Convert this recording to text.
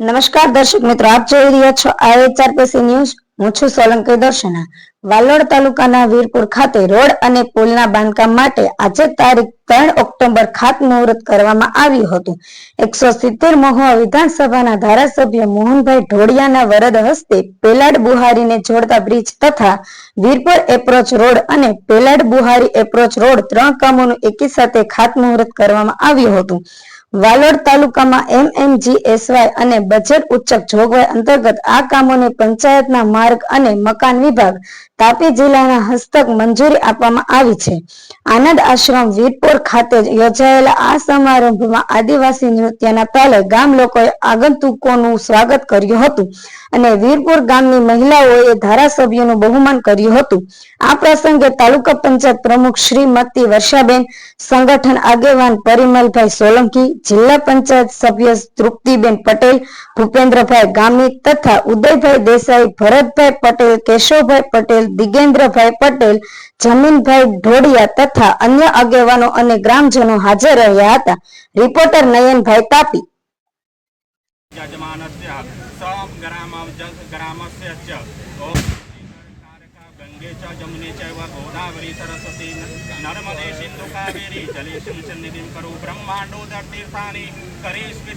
નમસ્કાર દર્શક મિત્રો, આપ જોઈ રહ્યા છો આઈએચઆરપીસી ન્યૂઝ. હું છું સોલંકી દર્શના. વાલોડ તાલુકાના વીરપુર ખાતે રોડ અને પુલના બાંધકામ માટે આજે તારીખ ત્રણ ઓક્ટોબર ખાતમુહૂર્ત કરવામાં આવ્યું હતું. એકસો સિત્તેર મહુવા વિધાનસભાના ધારાસભ્ય મોહનભાઈ ઢોડિયાના વરદ હસ્તે પેલાડ બુહારીને જોડતા બ્રિજ તથા વીરપુર એપ્રોચ રોડ અને પેલાડ બુહારી એપ્રોચ રોડ ત્રણ કામોનું એકી સાથે ખાતમુહૂર્ત કરવામાં આવ્યું હતું. વાલોડ તાલુકામાં એમએમજીએસવાય અને બજેટ ઉચ્ચક જોગવાઈ અંતર્ગત આ કામોને પંચાયતના માર્ગ અને મકાન વિભાગ તાપી જિલ્લાના હસ્તક મંજૂરી આપવામાં આવી છે. આનંદ આશ્રમ વીરપુર ખાતે યોજાયેલા આ સમારંભમાં આદિવાસી નૃત્યના તાલે ગામ લોકોએ આગંતુકોનું સ્વાગત કર્યું હતું અને વીરપુર ગામની મહિલાઓએ ધારાસભ્યનું બહુમાન કર્યું હતું. આ પ્રસંગે તાલુકા પંચાયત પ્રમુખ શ્રીમતી વર્ષાબેન, સંગઠન આગેવાન પરિમલભાઈ સોલંકી જિલ્લા પંચાયત સભ્ય તૃપ્તિબેન પટેલ, ભૂપેન્દ્રભાઈ ગામી તથા ઉદયભાઈ દેસાઈ, ભરતભાઈ પટેલ, કેશવભાઈ પટેલ, દિગેન્દ્રભાઈ પટેલ, જમીનભાઈ ઢોડિયા તથા અન્ય આગેવાનો અને ગ્રામજનો હાજર રહ્યા હતા. રિપોર્ટર નયનભાઈ તાપી. જજમાનસ્ય સમ ગ્રામ ગ્રામસ્ય च ॐ गङ्गे च जमुने चैव गोदावरी सरस्वती नर्मदे सिन्धु कावेरी जलेषु सन्निधिं करो ब्रह्माण्डोदतीर्थानि करेष्वि